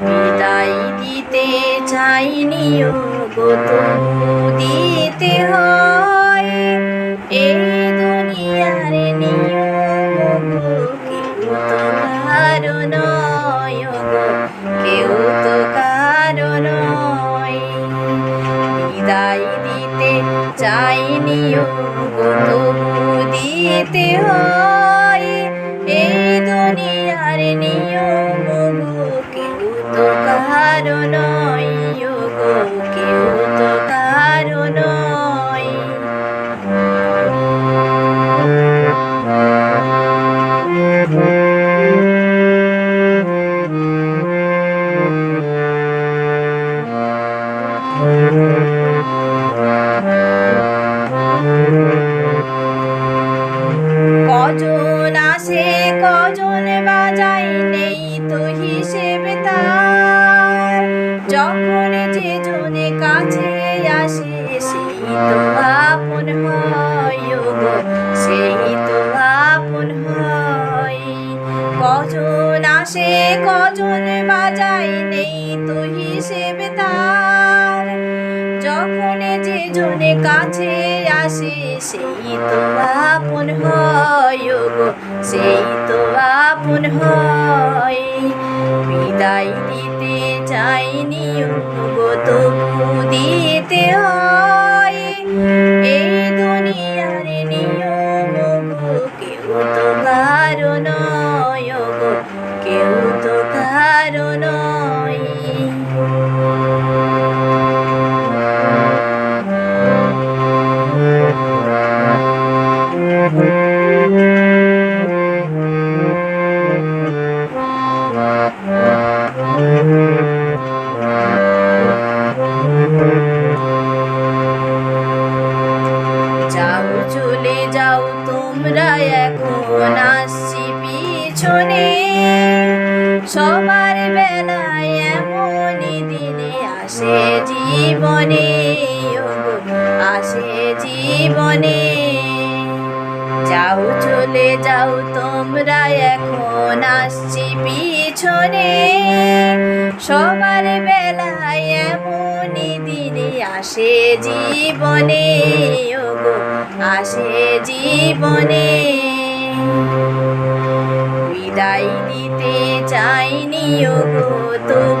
বিদায় দিতে চাইনি গো তবু দিতে হয়। এই দুনিয়ার নিয়ম কেউ তো কারও নয় কেউ তো কারও নয়। বিদায় দিতে চাইনি গো দিতে হয়। তো কজন আসে কজন বাজাই নেই তো হিসেবে তার। আসে সেই তো আপন হয় সেই তো আপন কজন আসে কজন বাজাই নেই তো হিসেবে তার যখন যে জনে কাছে আসে সেই তো আপন হয়। সেই তো আপন হয় বিদায় দিতে চাইনি গো তবু। যাও চলে যাও, তোমরা এখন আসছি পিছনে। সবার বেলায় এমনই দিনে আসে জীবনে আসে জীবনে। যাও, চলে যাও, তোমরা এখন আসছি পিছনে। সবার বেলায় এমনই দিনে আসে জীবনে ওগো আসে জীবনে। বিদায় দিতে চাইনি ওগো হয়